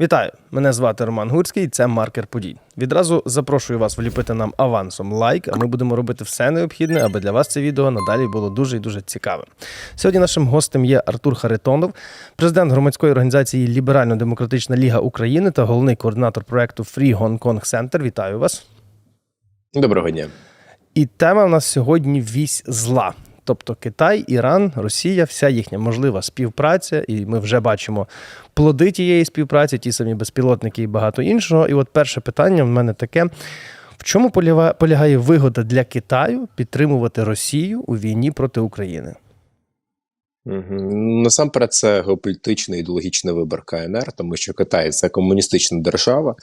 Вітаю! Мене звати Роман Гурський, це маркер подій. Відразу запрошую вас вліпити нам авансом лайк, а ми будемо робити все необхідне, аби для вас це відео надалі було дуже і дуже цікавим. Сьогодні нашим гостем є Артур Харитонов, президент громадської організації Ліберально-Демократична Ліга України та головний координатор проекту Free Hong Kong Center. Вітаю вас! Доброго дня. І тема в нас сьогодні вісь зла. Тобто Китай, Іран, Росія, вся їхня можлива співпраця, і ми вже бачимо плоди тієї співпраці, ті самі безпілотники і багато іншого. І от перше питання в мене таке: в чому полягає вигода для Китаю підтримувати Росію у війні проти України? Мгм. Насамперед, це геополітичний ідеологічний вибір КНР, тому що Китай це комуністична держава.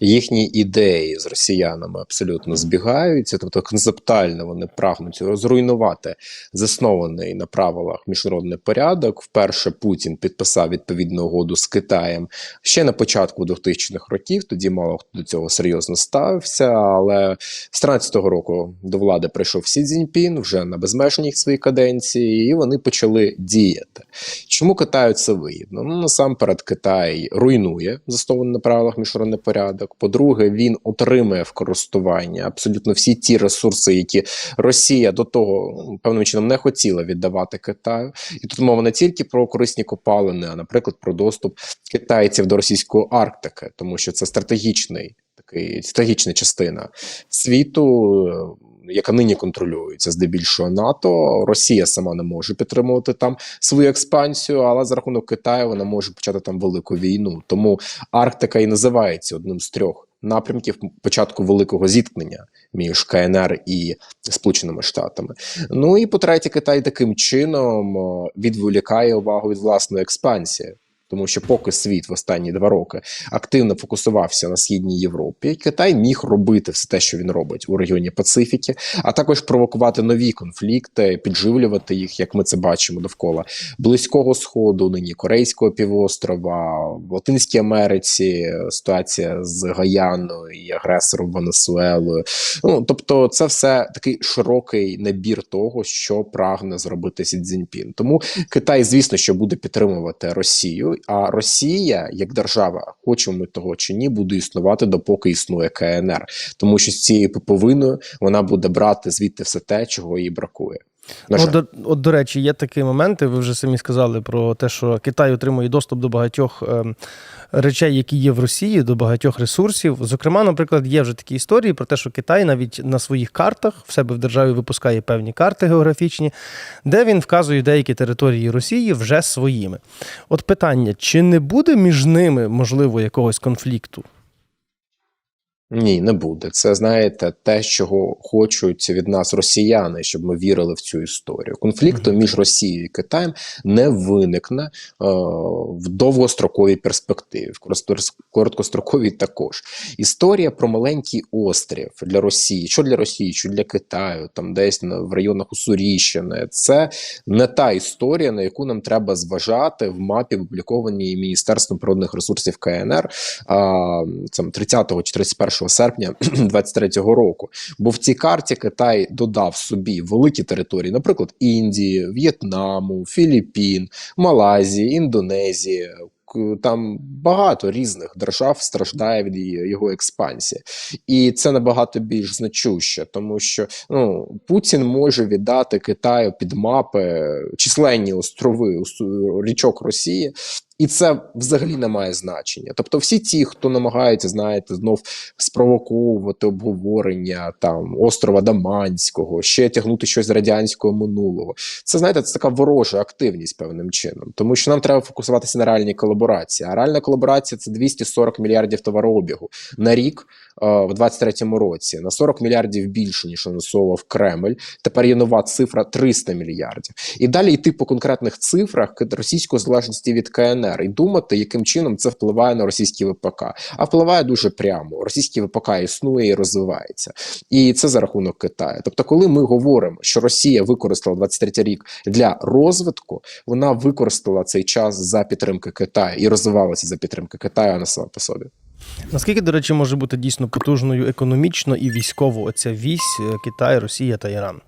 Їхні ідеї з росіянами абсолютно збігаються, тобто концептуально вони прагнуть розруйнувати заснований на правилах міжнародний порядок. Вперше Путін підписав відповідну угоду з Китаєм ще на початку 2000-х років. Тоді мало хто до цього серйозно ставився. Але з 13-го року до влади прийшов Сі Цзіньпін вже на безмежній своїй каденції, і вони почали діяти. Чому Китаю це вигідно? Ну насамперед, Китай руйнує заснований на правилах міжнародний порядок. По-друге, він отримує в користування абсолютно всі ті ресурси, які Росія до того певним чином не хотіла віддавати Китаю. І тут мова не тільки про корисні копалини, а наприклад, про доступ китайців до російської Арктики, тому що це стратегічний такий стратегічна частина світу. Яка нині контролюється здебільшого НАТО, Росія сама не може підтримувати там свою експансію, але за рахунок Китаю вона може почати там велику війну. Тому Арктика і називається одним з трьох напрямків початку великого зіткнення між КНР і Сполученими Штатами. Ну і по-третє, Китай таким чином е, відволікає увагу від власної експансії. Тому що поки світ в останні два роки активно фокусувався на східній Європі, Китай міг робити все те, що він робить у регіоні Пацифіки, а також провокувати нові конфлікти, підживлювати їх, як ми це бачимо довкола близького сходу, нині Корейського півострова, в Латинській Америці ситуація з Гаяною і агресором Венесуелою. Ну тобто, це все такий широкий набір того, що прагне зробити Сі Цзіньпін. Тому Китай, звісно, що буде підтримувати Росію. А Росія, як держава, хочемо ми того чи ні, буде існувати допоки існує КНР, тому що з цією поповиною вона буде брати звідти все те, чого їй бракує. На От до, от, до речі, є такі моменти. Ви вже самі сказали про те, що Китай отримує доступ до багатьох ем, речей, які є в Росії, до багатьох ресурсів. Зокрема, наприклад, є вже такі історії про те, що Китай навіть на своїх картах в себе в державі випускає певні карти географічні, де він вказує деякі території Росії вже своїми. От питання: чи не буде між ними можливо якогось конфлікту? Ні, не буде. Це знаєте, те, чого хочуть від нас росіяни, щоб ми вірили в цю історію. Конфлікту між Росією і Китаєм не виникне е, в довгостроковій перспективі, в короткостроковій також. Історія про маленький острів для Росії, що для Росії, що для Китаю, там десь в районах Уссурійщини, це не та історія, на яку нам треба зважати в мапі, опублікованій Міністерством природних ресурсів КНР а, там 30 чи 31 серпня 23 року. Бо в цій карті Китай додав собі великі території, наприклад, Індії, В'єтнаму, Філіппін, Малайзії, Індонезії. Там багато різних держав страждає від його експансії, і це набагато більш значуще, тому що ну Путін може віддати Китаю під мапи численні острови річок Росії, і це взагалі не має значення. Тобто, всі ті, хто намагається, знаєте, знов спровоковувати обговорення там острова Даманського, ще тягнути щось з радянського минулого. Це знаєте, це така ворожа активність певним чином, тому що нам треба фокусуватися на реальній колаборації. А реальна колаборація це 240 мільярдів товарообігу на рік в 23-му році, на 40 мільярдів більше ніж анонсував Кремль. Тепер є нова цифра 300 мільярдів. І далі йти по конкретних цифрах російської залежності від КНР і думати, яким чином це впливає на російські ВПК. А впливає дуже прямо. Російський ВПК існує і розвивається, і це за рахунок Китаю. Тобто, коли ми говоримо, що Росія використала 23 рік для розвитку, вона використала цей час за підтримки Китаю і розвивалася за підтримки Китаю, а не сама по собі. Наскільки, до речі, може бути дійсно потужною економічно і військово оця вісь е, Китай, Росія та Іран?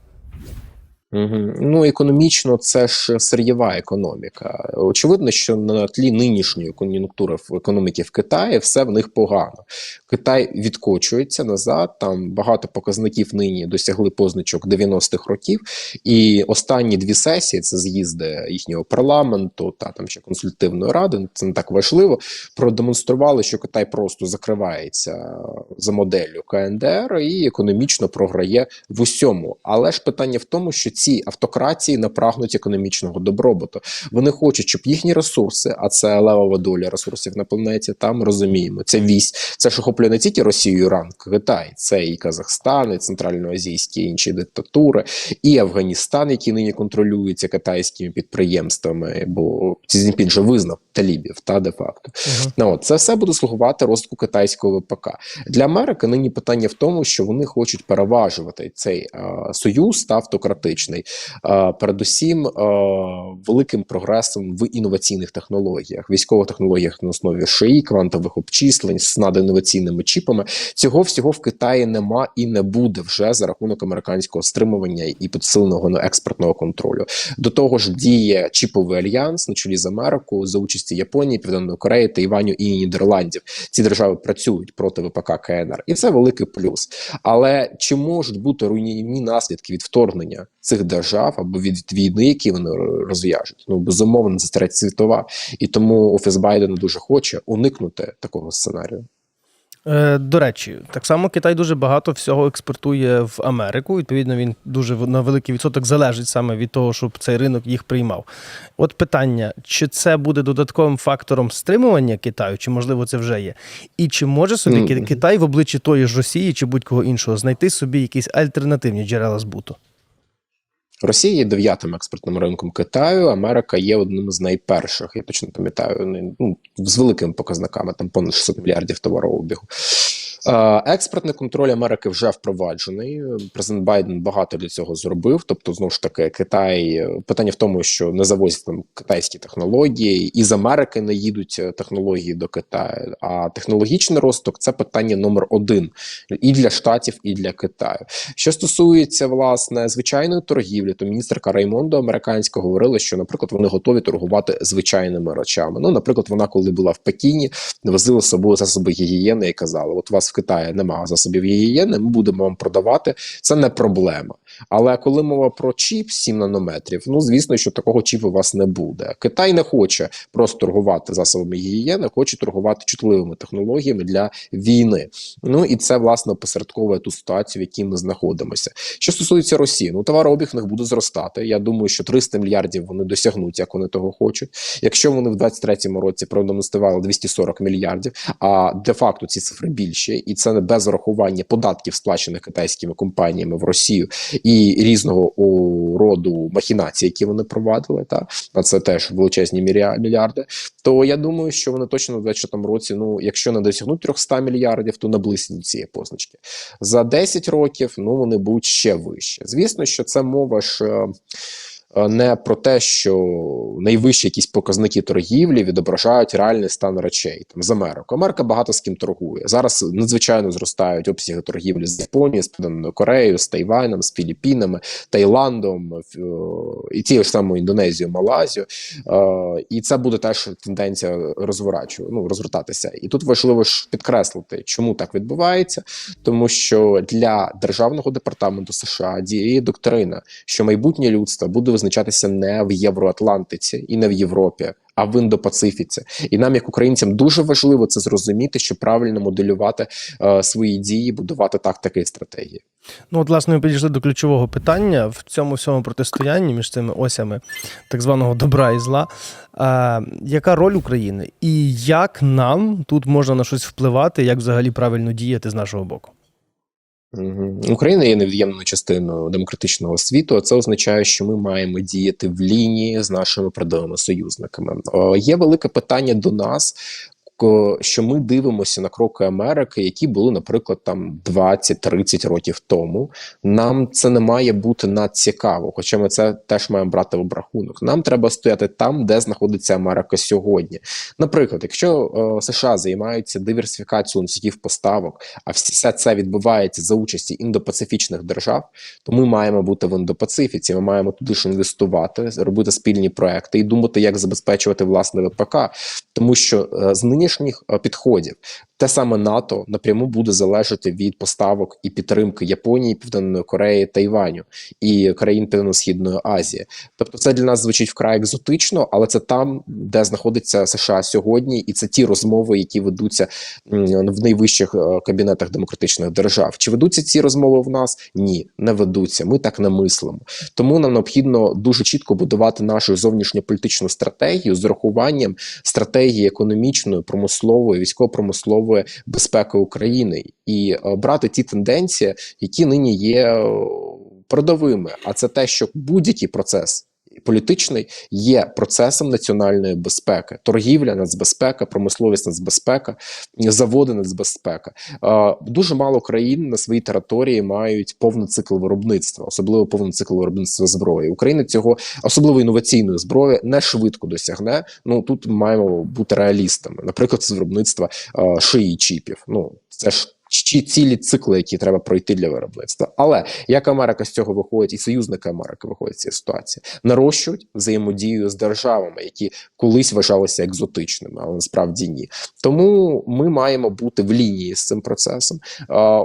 Угу. Ну, економічно, це ж сир'єва економіка. Очевидно, що на тлі нинішньої кон'юнктури в економіки в Китаї все в них погано. Китай відкочується назад. Там багато показників нині досягли позначок 90-х років. І останні дві сесії це з'їзди їхнього парламенту та там ще консультативної ради. Це не так важливо. Продемонстрували, що Китай просто закривається за моделлю КНДР і економічно програє в усьому. Але ж питання в тому, що ці автократії не прагнуть економічного добробуту. Вони хочуть, щоб їхні ресурси, а це левова доля ресурсів на планеті, там розуміємо. Це вісь, це ж охоплює не тільки Росію, Іран, Китай, це і Казахстан, і центральноазійські і інші диктатури, і Афганістан, який нині контролюється китайськими підприємствами, бо Цзіньпін вже визнав талібів та де факто. Угу. Ну, от, це все буде слугувати розвитку китайського ВПК. Для Америки нині питання в тому, що вони хочуть переважувати цей е, союз та автократичний, е, передусім великим прогресом в інноваційних технологіях, військових технологіях на основі ШИ, квантових обчислень з надінноваційними чіпами. Цього всього в Китаї нема і не буде вже за рахунок американського стримування і підсиленого ну, експортного контролю. До того ж, діє чіповий альянс на чолі з Америкою за участі Японії, Південної Кореї, Тайваню і Нідерландів. Ці держави працюють проти ВПК КНР, і це великий плюс. Але чи можуть бути руйнівні наслідки від вторгнення цих держав або від війни, які вони розв'яжуть? Ну безумовно, це третя світова, і тому офіс Байдена дуже хоче уникнути такого сценарію. Е, До речі, так само Китай дуже багато всього експортує в Америку. Відповідно, він дуже на великий відсоток залежить саме від того, щоб цей ринок їх приймав. От питання: чи це буде додатковим фактором стримування Китаю, чи можливо це вже є? І чи може собі Ки- Мгм. Китай в обличчі тої ж Росії чи будь-кого іншого знайти собі якісь альтернативні джерела збуту? Росія є дев'ятим експортним ринком Китаю. Америка є одним з найперших. Я точно пам'ятаю, ну, з великими показниками, там понад 600 мільярдів товарообігу. Е, Експортний контроль Америки вже впроваджений. Президент Байден багато для цього зробив. Тобто, знову ж таки, Китай е, питання в тому, що не завозять там китайські технології, і з Америки не їдуть е, технології до Китаю. А технологічний росток це питання номер один і для штатів, і для Китаю. Що стосується власне звичайної торгівлі, то міністерка Раймондо американська говорила, що, наприклад, вони готові торгувати звичайними речами. Ну, наприклад, вона, коли була в Пекіні, возила з собою засоби гігієни і казала: От вас в Китаї немає засобів гігієни, ми будемо вам продавати. Це не проблема. Але коли мова про чіп 7 нанометрів, ну звісно, що такого чіпу у вас не буде. Китай не хоче просто торгувати засобами гігієни, хоче торгувати чутливими технологіями для війни. Ну і це власне опосередковує ту ситуацію, в якій ми знаходимося. Що стосується Росії, ну товарообіг них буде зростати. Я думаю, що 300 мільярдів вони досягнуть, як вони того хочуть. Якщо вони в 23-му році продемонстрували 240 мільярдів, а де-факто ці цифри більші, і це не без врахування податків, сплачених китайськими компаніями в Росію і різного роду махінацій, які вони провадили, та а це теж величезні мільярди. То я думаю, що вони точно в 24 році, ну якщо не досягнуть 300 мільярдів, то наблизять цієї позначки. За 10 років ну вони будуть ще вище. Звісно, що це мова ж. Е, Не про те, що найвищі якісь показники торгівлі відображають реальний стан речей там з Америкою. Америка багато з ким торгує. Зараз надзвичайно зростають обсяги торгівлі з Японією, з Південною Кореєю, з Тайваном, з Філіппінами, Таїландом е, і тією ж самою Індонезією, Малайзією. Е, І це буде теж тенденція розворачу, ну розвертатися. І тут важливо ж підкреслити, чому так відбувається, тому що для державного департаменту США діє доктрина, що майбутнє людство буде визначатися не в Євроатлантиці і не в Європі. А в індопацифіці, і нам, як українцям, дуже важливо це зрозуміти, щоб правильно моделювати е, свої дії, будувати тактики і стратегії. Ну, от, власне, ми підійшли до ключового питання в цьому всьому протистоянні між цими осями так званого добра і зла. А, яка роль України? І як нам тут можна на щось впливати, як взагалі правильно діяти з нашого боку? Україна є невід'ємною частиною демократичного світу. а Це означає, що ми маємо діяти в лінії з нашими передовими союзниками. Є велике питання до нас. Що ми дивимося на кроки Америки, які були, наприклад, там 20-30 років тому. Нам це не має бути надцікаво, хоча ми це теж маємо брати в обрахунок. Нам треба стояти там, де знаходиться Америка сьогодні. Наприклад, якщо е, США займаються диверсифікацією носіїв поставок, а все це відбувається за участі індопацифічних держав, то ми маємо бути в індопацифіці. Ми маємо туди ж інвестувати, робити спільні проекти і думати, як забезпечувати власне ВПК, тому що е, з нинішніх е, підходів. Те саме НАТО напряму буде залежати від поставок і підтримки Японії, Південної Кореї, Тайваню і країн Південно-Східної Азії. Тобто, це для нас звучить вкрай екзотично, але це там, де знаходиться США сьогодні, і це ті розмови, які ведуться в найвищих е, кабінетах демократичних держав. Чи ведуться ці розмови в нас? Ні, не ведуться. Ми так не мислимо. Тому нам необхідно дуже чітко будувати нашу зовнішньополітичну стратегію з урахуванням стратегії економічної, промислової, військово-промислової безпеки України і е, брати ті тенденції, які нині є е, передовими. А це те, що будь-який процес. Політичний є процесом національної безпеки, торгівля, нацбезпека, промисловість нацбезпека, заводи нацбезпека. Дуже мало країн на своїй території мають повний цикл виробництва, особливо повний цикл виробництва зброї. Україна цього особливо інноваційної зброї не швидко досягне. Ну тут маємо бути реалістами. Наприклад, з виробництва шиї чіпів. Ну це ж. Чи цілі цикли, які треба пройти для виробництва, але як Америка з цього виходить, і союзники Америки виходять з цієї ситуації, нарощують взаємодію з державами, які колись вважалися екзотичними, але насправді ні. Тому ми маємо бути в лінії з цим процесом,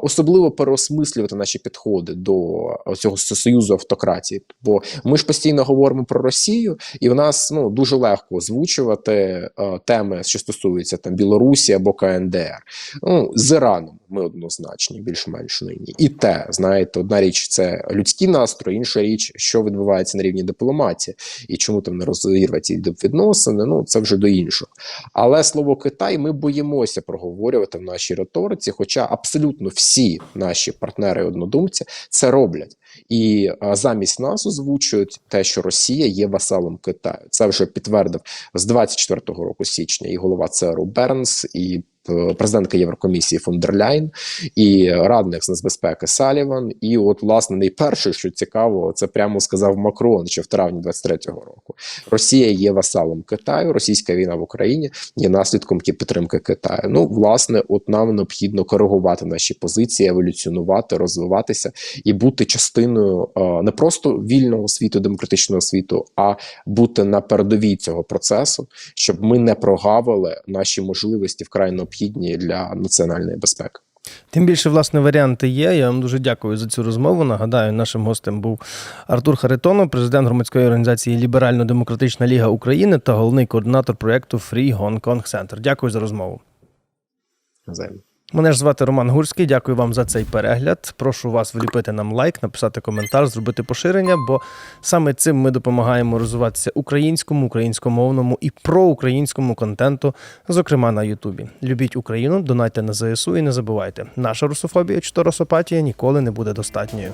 особливо переосмислювати наші підходи до цього союзу автократії. Бо ми ж постійно говоримо про Росію, і в нас ну дуже легко озвучувати теми, що стосуються там Білорусі або КНДР. Ну з Іраном ми однозначні, більш-менш нині. І те, знаєте, одна річ це людські настрої, інша річ, що відбувається на рівні дипломатії, і чому там не розірвати ці відносини. Ну це вже до іншого. Але слово Китай ми боїмося проговорювати в нашій риториці, хоча абсолютно всі наші партнери і однодумці це роблять. І а, замість нас озвучують те, що Росія є васалом Китаю. Це вже підтвердив з 24 року січня і голова ЦРУ Бернс, і президентка Єврокомісії фон дер і радник з нацбезпеки Саліван. І, от, власне, найперше, що цікаво, це прямо сказав Макрон ще в травні 23-го року. Росія є васалом Китаю, російська війна в Україні є наслідком підтримки Китаю. Ну, власне, от нам необхідно коригувати наші позиції, еволюціонувати, розвиватися і бути частиною е, не просто вільного світу, демократичного світу, а бути на передовій цього процесу, щоб ми не прогавили наші можливості вкрай необхідні для національної безпеки. Тим більше, власне, варіанти є. Я вам дуже дякую за цю розмову. Нагадаю, нашим гостем був Артур Харитонов, президент громадської організації Ліберально-Демократична Ліга України та головний координатор проєкту Free Hong Kong Center. Дякую за розмову. Взаємно. Мене ж звати Роман Гурський. Дякую вам за цей перегляд. Прошу вас вліпити нам лайк, написати коментар, зробити поширення, бо саме цим ми допомагаємо розвиватися українському, українськомовному і проукраїнському контенту, зокрема на Ютубі. Любіть Україну, донайте на ЗСУ і не забувайте, наша русофобія чи то росопатія ніколи не буде достатньою.